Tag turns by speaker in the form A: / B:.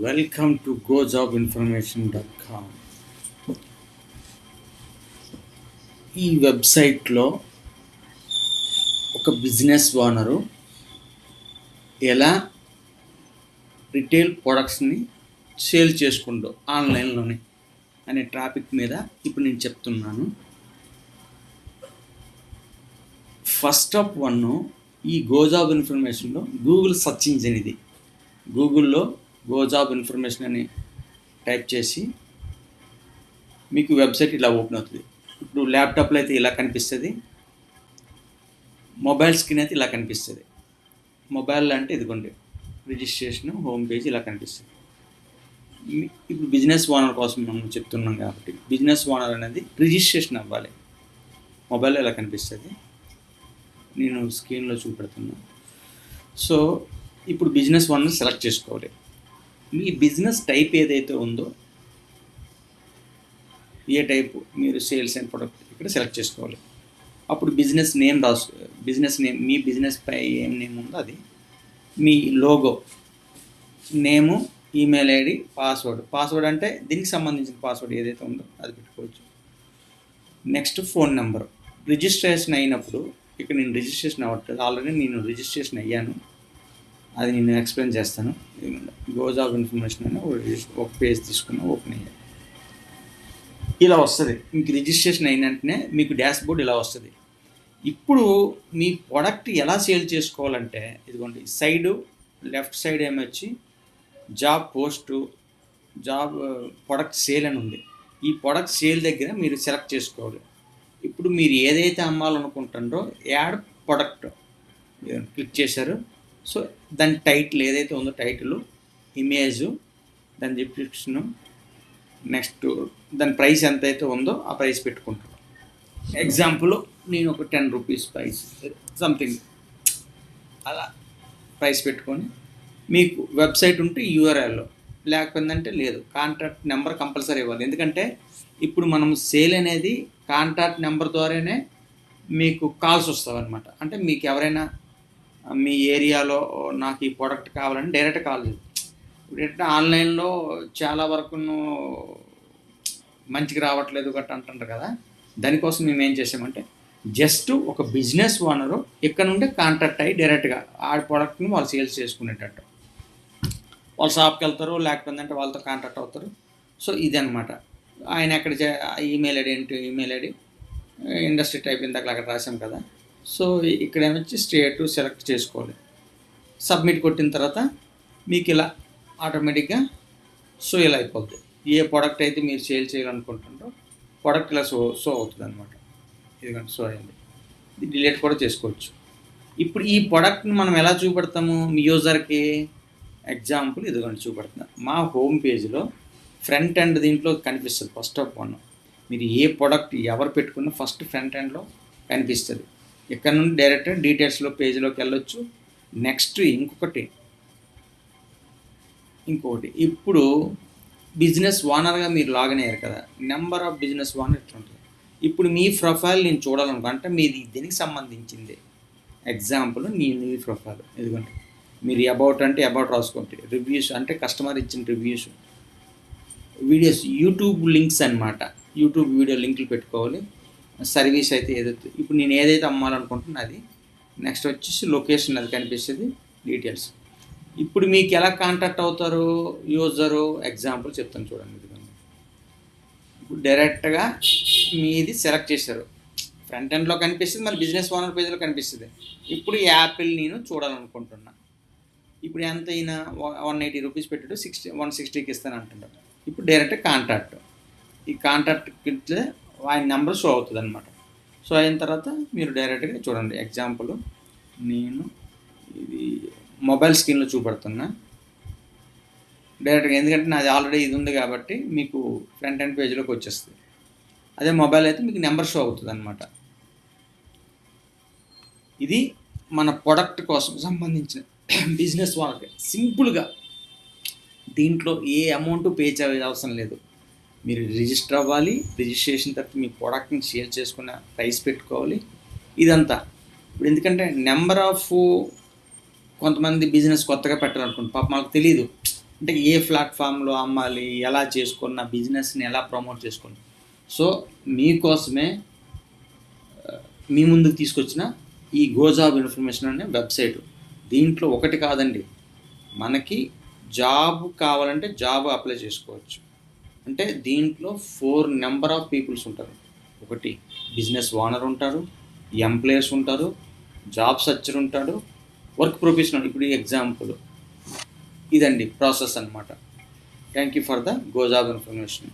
A: Welcome to go job information dot com ఈ వెబ్సైట్లో ఒక బిజినెస్ ఓనరు ఎలా రిటైల్ ప్రొడక్ట్స్ని సేల్ చేసుకుంటూ ఆన్లైన్లోనే అనే టాపిక్ మీద ఇప్పుడు నేను చెప్తున్నాను. ఫస్ట్ ఆఫ్ వన్ ఈ గోజాబ్ ఇన్ఫర్మేషన్లో గూగుల్ సర్చ్ ఇంజిన్ ఇది. గూగుల్లో గో జాబ్ ఇన్ఫర్మేషన్ అని టైప్ చేసి మీకు వెబ్సైట్ ఇలా ఓపెన్ అవుతుంది. ఇప్పుడు ల్యాప్టాప్లో అయితే ఇలా కనిపిస్తుంది. మొబైల్ స్క్రీన్ అయితే ఇలా కనిపిస్తుంది. మొబైల్ అంటే ఇదిగోండి రిజిస్ట్రేషన్ హోమ్ పేజ్ ఇలా కనిపిస్తుంది. ఇప్పుడు బిజినెస్ ఓనర్ కోసం మనం చెప్తున్నాం కాబట్టి బిజినెస్ ఓనర్ అనేది రిజిస్ట్రేషన్ అవ్వాలి. మొబైల్లో ఇలా కనిపిస్తుంది. నేను స్క్రీన్లో చూపెడుతున్నా. సో ఇప్పుడు బిజినెస్ ఓనర్ సెలెక్ట్ చేసుకోవాలి. మీ బిజినెస్ టైప్ ఏదైతే ఉందో ఏ టైపు మీరు సేల్స్ అండ్ ప్రొడక్ట్ ఇక్కడ సెలెక్ట్ చేసుకోవాలి. అప్పుడు బిజినెస్ నేమ్ రాసు బిజినెస్ నేమ్ మీ బిజినెస్ పై ఏం నేమ్ ఉందో అది. మీ logo name email ID password. Password అంటే దీనికి సంబంధించిన పాస్వర్డ్ ఏదైతే ఉందో అది పెట్టుకోవచ్చు. Next phone number. రిజిస్ట్రేషన్ అయినప్పుడు ఇక్కడ నేను రిజిస్ట్రేషన్ అవ్వట్లేదు. ఆల్రెడీ నేను రిజిస్ట్రేషన్ అయ్యాను. అది నేను ఎక్స్ప్లెయిన్ చేస్తాను. గోజ్ ఆఫ్ ఇన్ఫర్మేషన్ అని ఒక పేజ్ తీసుకున్నా ఓపెన్ అయ్యాను ఇలా వస్తుంది. మీకు రిజిస్ట్రేషన్ అయిన వెంటనే మీకు డాష్ బోర్డ్ ఇలా వస్తుంది. ఇప్పుడు మీ ప్రోడక్ట్ ఎలా సేల్ చేసుకోవాలంటే ఇదిగోండి side left side ఏమొచ్చి job post job product sale అని ఉంది. ఈ ప్రొడక్ట్ సేల్ దగ్గర మీరు సెలెక్ట్ చేసుకోవాలి. ఇప్పుడు మీరు ఏదైతే అమ్మాలనుకుంటారో యాడ్ ప్రొడక్ట్ క్లిక్ చేశారు. సో దాని టైటిల్ ఏదైతే ఉందో టైటిల్ ఇమేజ్ దాని డిస్క్రిప్షన్ నెక్స్ట్ దాని ప్రైస్ ఎంత అయితే ఉందో ఆ ప్రైస్ పెట్టుకుంటాను ఎగ్జాంపుల్ నేను ఒక టెన్ రూపీస్ ప్రైస్ సంథింగ్ అలా ప్రైస్ పెట్టుకొని మీకు వెబ్సైట్ ఉంటే యూఆర్ఎల్లో లేకపోయిందంటే లేదు. కాంటాక్ట్ నెంబర్ కంపల్సరీ ఇవ్వాలి. ఎందుకంటే ఇప్పుడు మనం సేల్ అనేది కాంటాక్ట్ నెంబర్ ద్వారానే మీకు కాల్స్ వస్తాయి అనమాట అంటే మీకు ఎవరైనా మీ ఏరియాలో నాకు ఈ ప్రోడక్ట్ కావాలని డైరెక్ట్ కాల్ ఇప్పుడు ఏంటంటే ఆన్లైన్లో చాలా వరకు మంచిగా రావట్లేదు గట్ట అంటుంటారు కదా. దానికోసం మేము ఏం చేసామంటే జస్ట్ ఒక బిజినెస్ ఓనరు ఇక్కడ నుండి కాంటాక్ట్ అయ్యి డైరెక్ట్గా ఆ ప్రోడక్ట్ని వాళ్ళు సేల్స్ చేసుకునేటట్టు. వాళ్ళు షాప్కి వెళ్తారు లేకపోతే అంటే వాళ్ళతో కాంటాక్ట్ అవుతారు. సో ఇది అనమాట ఆయన ఎక్కడ ఈమెయిల్ ఐడి ఏంటి? ఈమెయిల్ ఐడి ఇండస్ట్రీ టైప్ ఇందాక అక్కడ రాసాం కదా. సో ఇక్కడ ఏమొచ్చి స్టేట్ సెలెక్ట్ చేసుకోవాలి. సబ్మిట్ కొట్టిన తర్వాత మీకు ఇలా ఆటోమేటిక్గా సో ఇలా అయిపోద్ది. ఏ ప్రోడక్ట్ అయితే మీరు సేల్ చేయాలనుకుంటుంటారో ప్రోడక్ట్ ఇలా సో సో అవుతుంది అనమాట ఎందుకంటే సో అయింది. డిలీట్ కూడా చేసుకోవచ్చు. ఇప్పుడు ఈ ప్రోడక్ట్ని మనం ఎలా చూపెడతాము? మీ యూజర్కి ఎగ్జాంపుల్ ఇదిగోండి చూపెడుతుంది మా హోమ్ పేజ్లో ఫ్రంట్ ఎండ్ దీంట్లో కనిపిస్తుంది ఫస్ట్ ఆఫ్ వన్ మీరు ఏ ప్రోడక్ట్ ఎవరు పెట్టుకున్నా ఫస్ట్ ఫ్రంట్ ఎండ్లో కనిపిస్తుంది. ఇక్కడ నుండి డైరెక్ట్ డీటెయిల్స్లో పేజీలోకి వెళ్ళొచ్చు. నెక్స్ట్ ఇంకొకటి. ఇంకొకటి. ఇప్పుడు బిజినెస్ ఓనర్గా మీరు లాగిన్ అయ్యారు కదా. నెంబర్ ఆఫ్ బిజినెస్ ఓనర్ ఎట్లుంటుంది? ఇప్పుడు మీ ప్రొఫైల్ నేను చూడాలనుకో అంటే మీది దీనికి సంబంధించింది. ఎగ్జాంపుల్ నీ నీ ప్రొఫైల్ ఎందుకంటే మీరు అబౌట్ అంటే అబౌట్ రాసుకోండి. రివ్యూస్ అంటే కస్టమర్ ఇచ్చిన రివ్యూస్ వీడియోస్ యూట్యూబ్ లింక్స్ అన్నమాట. యూట్యూబ్ వీడియో లింకులు పెట్టుకోవాలి. సర్వీస్ అయితే ఏదైతే ఇప్పుడు నేను ఏదైతే అమ్మాలనుకుంటున్నా అది నెక్స్ట్ వచ్చేసి లొకేషన్ అది కనిపిస్తుంది డీటెయిల్స్ ఇప్పుడు మీకు ఎలా కాంటాక్ట్ అవుతారు యూజరు ఎగ్జాంపుల్ చెప్తాను చూడండి ఇప్పుడు డైరెక్ట్గా మీది సెలెక్ట్ చేశారు. ఫ్రంట్ ఎండ్లో కనిపిస్తుంది మరి బిజినెస్ ఓనర్ పేజ్లో కనిపిస్తుంది. ఇప్పుడు ఈ యాపిల్ నేను చూడాలనుకుంటున్నా. ఇప్పుడు ఎంత అయినా వన్ ఎయిటీ రూపీస్ పెట్టాడు సిక్స్టీ వన్ సిక్స్టీకి ఇస్తాను అంటున్నాడు ఇప్పుడు డైరెక్ట్ కాంటాక్ట్ ఈ కాంటాక్ట్ ఆయన నెంబర్ షో అవుతుంది అనమాట షో అయిన తర్వాత మీరు డైరెక్ట్గా చూడండి. ఎగ్జాంపుల్ నేను ఇది మొబైల్ స్క్రీన్లో చూపెడుతున్నా. డైరెక్ట్గా ఎందుకంటే నాది ఆల్రెడీ ఇది ఉంది కాబట్టి మీకు ఫ్రంట్ అండ్ పేజ్లోకి వచ్చేస్తుంది. అదే మొబైల్ అయితే మీకు నెంబర్ షో అవుతుంది అనమాట ఇది మన ప్రొడక్ట్ కోసం సంబంధించిన బిజినెస్ వాళ్ళకి సింపుల్గా దీంట్లో ఏ అమౌంట్ పే చేయాల్సిన అవసరం లేదు. మీరు రిజిస్టర్ అవ్వాలి రిజిస్ట్రేషన్ తర్వాత మీ ప్రోడక్ట్ని షేర్ చేసుకున్న ప్రైస్ పెట్టుకోవాలి. ఇదంతా. ఇప్పుడు ఎందుకంటే నెంబర్ ఆఫ్ కొంతమంది బిజినెస్ కొత్తగా పెట్టాలనుకోండి పాప మాకు తెలియదు అంటే ఏ ప్లాట్ఫామ్లో అమ్మాలి ఎలా చేసుకున్న బిజినెస్ని ఎలా ప్రమోట్ చేసుకోండి సో మీకోసమే మీ ముందుకు తీసుకొచ్చిన ఈ గోజాబ్ ఇన్ఫర్మేషన్ అనే వెబ్సైట్ దీంట్లో ఒకటి కాదండి. మనకి జాబ్ కావాలంటే జాబ్ అప్లై చేసుకోవచ్చు. అంటే దీంట్లో ఫోర్ నెంబర్ ఆఫ్ పీపుల్స్ ఉంటారు. ఒకటి బిజినెస్ ఓనర్ ఉంటారు ఎంప్లాయర్స్ ఉంటారు జాబ్ సర్చర్ ఉంటాడు వర్క్ ప్రొఫెషనల్. ఇప్పుడు ఈ ఎగ్జాంపుల్. ఇదండి ప్రాసెస్ అన్నమాట. Thank you for the go job information.